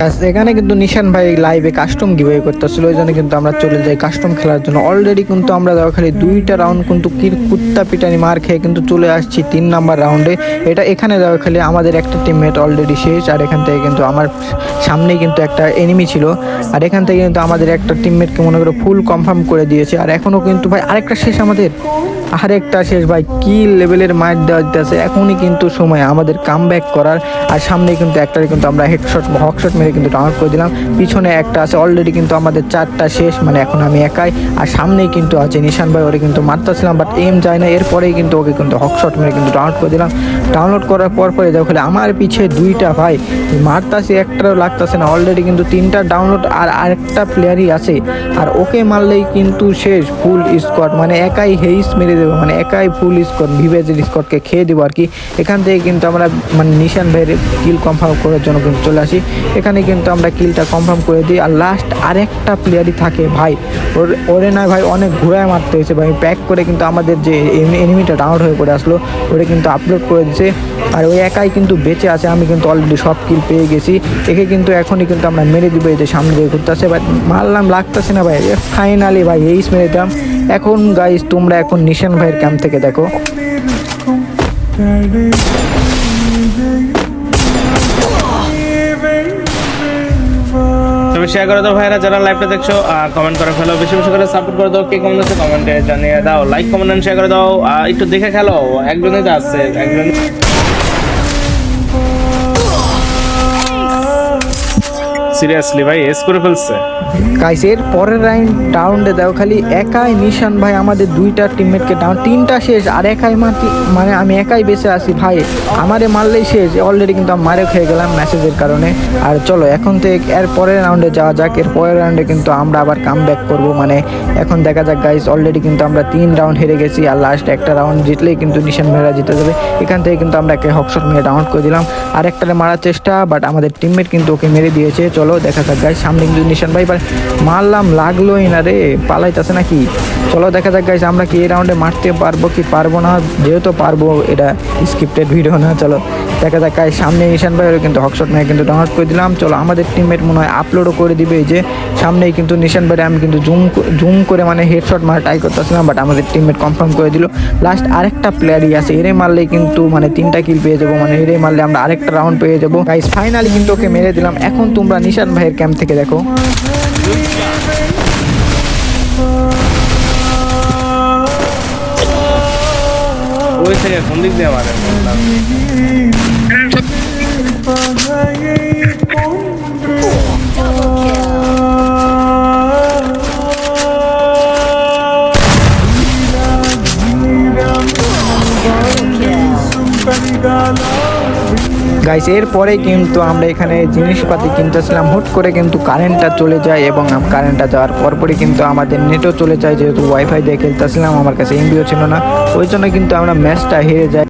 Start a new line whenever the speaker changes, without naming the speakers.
এখানে কিন্তু নিশান ভাই লাইভে কাস্টম গিভওয়ে করতেছিল, ওই জন্য কিন্তু আমরা চলে যাই কাস্টম খেলার জন্য। অলরেডি কিন্তু আমরা খালি দুইটা রাউন্ড কিন্তু কি কুত্তা পিটানি মার খেয়ে কিন্তু চলে আসছি তিন নাম্বার রাউন্ডে এটা এখানে খালি আমাদের একটা টিমমেট অলরেডি শেষ, আর এখান থেকে কিন্তু আমার সামনেই কিন্তু একটা এনিমি ছিল। আর এখান থেকে কিন্তু আমাদের একটা টিমমেটকে মনে করো ফুল কনফার্ম করে দিয়েছে। আর এখনও কিন্তু ভাই আরেকটা শেষ আমাদের। আরেকটা শেষ ভাই, কি লেভেলের মাইট দেওয়া দিতেছে এখনই কিন্তু সময় আমাদের কাম করার। আর সামনে কিন্তু একটা কিন্তু আমরা হেডশট হকশট মেরে কিন্তু ডাউনলোড করে দিলাম। পিছনে একটা আছে অলরেডি কিন্তু আমাদের চারটা শেষ মানে এখন আমি একাই। আর সামনেই কিন্তু আছে নিশান ভাই, ওরে কিন্তু মারতেছিলাম বাট এম যায় না। এরপরেই কিন্তু ওকে কিন্তু হকশট মেরে কিন্তু ডাউনলোড করে দিলাম। ডাউনলোড করার পর পরে দেখো আমার পিছে দুইটা ভাই। মারতাছি একটাও লাগতাছে না। অলরেডি কিন্তু তিনটা ডাউনলোড আর আরেকটা প্লেয়ারই আছে। আর ওকে মারলেই কিন্তু শেষ ফুল স্কোয়াড মানে একাই হেইস মেরে দেবো। মানে একাই ফুল স্কোয়াড ভিভেজের স্কোয়াডকে খেয়ে দেবো আর কি। এখান থেকে কিন্তু আমরা মানে নিশান ভাইয়ের কিল কনফার্ম করার জন্য কিন্তু চলে আসি। এখানে কিন্তু আমরা কিলটা কনফার্ম করে দিই। আর লাস্ট আরেকটা প্লেয়ারই থাকে ভাই। ওর, ওরে না ভাই, অনেক ঘুরায় মারতে হয়েছে ভাই। প্যাক করে কিন্তু আমাদের যে এনিমিটা ডাউনলোড হয়ে পড়ে আসলো, ওরে কিন্তু আপলোড করে দিছে আর ওই একাই কিন্তু বেঁচে আছে। আমি কিন্তু অলরেডি সব কিল পেয়ে গেছি। একে কিন্তু এখনই কিন্তু আমরা মেরে দিব এই যে সামনে দিয়ে ঘুরতে আসে বাট মারলাম, লাগতেছে না ভাই। ফাইনালি ভাই এইস মেরে দিলাম। এখন গাইস তোমরা এখন নিশান ভাইয়ের ক্যাম্প থেকে দেখো।
তুমি শেয়ার করে দাও ভাইরা, যারা লাইভটা দেখছ আর কমেন্ট করে ফেলো। বেশি বেশি করে সাপোর্ট করে দাও, কে কমেন্ট আছে কমেন্টে জানিয়ে দাও। লাইক কমেন্ট শেয়ার করে দাও। একটু দেখে খেলো, একজনই তো আছে, একজন সিরিয়াসলি ভাই এস করে ফেলছে।
গাইস এর পরের রাউন্ড রাউন্ডে দাও খালি একাই নিশান ভাই আমাদের দুইটা টিমমেটকে ডাউন তিনটা শেষ, আর একাই মারতি মানে আমি একাই বেঁচে আছি ভাই। আমারে মারলেই শেষ অলরেডি কিন্তু আমি মারে খেয়ে গেলাম মেসেজের কারণে। আর চলো, এখন থেকে এর পরের রাউন্ডে যাওয়া যাক, এর পরের রাউন্ডে কিন্তু আমরা আবার কাম ব্যাক করব মানে এখন দেখা যাক গাইস অলরেডি কিন্তু আমরা তিন রাউন্ড হেরে গেছি, আর লাস্ট একটা রাউন্ড জিতলেই কিন্তু নিশান ভাইরা জিতে যাবে। এখান থেকে কিন্তু আমরা একে হকশট মেরে ডাউন করে দিলাম। আর একটারে মারার চেষ্টা বাট আমাদের টিমমেট কিন্তু ওকে মেরে দিয়েছে, চলো দেখা যাক গাইস সামনে কিন্তু নিশান ভাই, এবার মারলাম, লাগলোই না রে, পালাইতেছে নাকি? চলো, দেখা যাক গাইস আমরা কি এই রাউন্ডে মারতে পারব কি পারব না, যেহেতু পারব এটা স্ক্রিপ্টেড ভিডিও না, চলো, দেখা যাক গাইস সামনে নিশান ভাই ওরা কিন্তু হকশট মেয়ে কিন্তু ডাউনলোড করে দিলাম। চলো, আমাদের টিমমেট মনে হয় আপলোডও করে দিবে, এই যে সামনেই কিন্তু নিশান ভাই, আমি কিন্তু জুম জুম করে মানে হেডশট মারা ট্রাই করতেছিলাম বাট আমাদের টিমমেট কনফার্ম করে দিল। লাস্ট আরেকটা প্লেয়ারই আছে, এরে মারলে কিন্তু মানে তিনটা কিল পেয়ে যাব মানে এরে মারলে আমরা আরেকটা রাউন্ড পেয়ে যাব। গাইস ফাইনালি কিন্তু ওকে মেরে দিলাম, এখন তোমরা নিশান ভাইয়ের ক্যাম্প থেকে দেখো।
ওই থেকে কোন দিক দিয়ে মারে
গাইস এরপরে কিন্তু আমরা এখানে জিনিসপাতি কিনতেছিলাম। হুট করে কিন্তু কারেন্টটা চলে যায় এবং কারেন্টটা যাওয়ার পরপরই কিন্তু আমাদের নেটও চলে যায়। যেহেতু ওয়াইফাই দিয়ে খেলতেছিলাম, আমার কাছে এমবিও ছিল না। ওই জন্য কিন্তু আমরা ম্যাচটা হেরে যাই।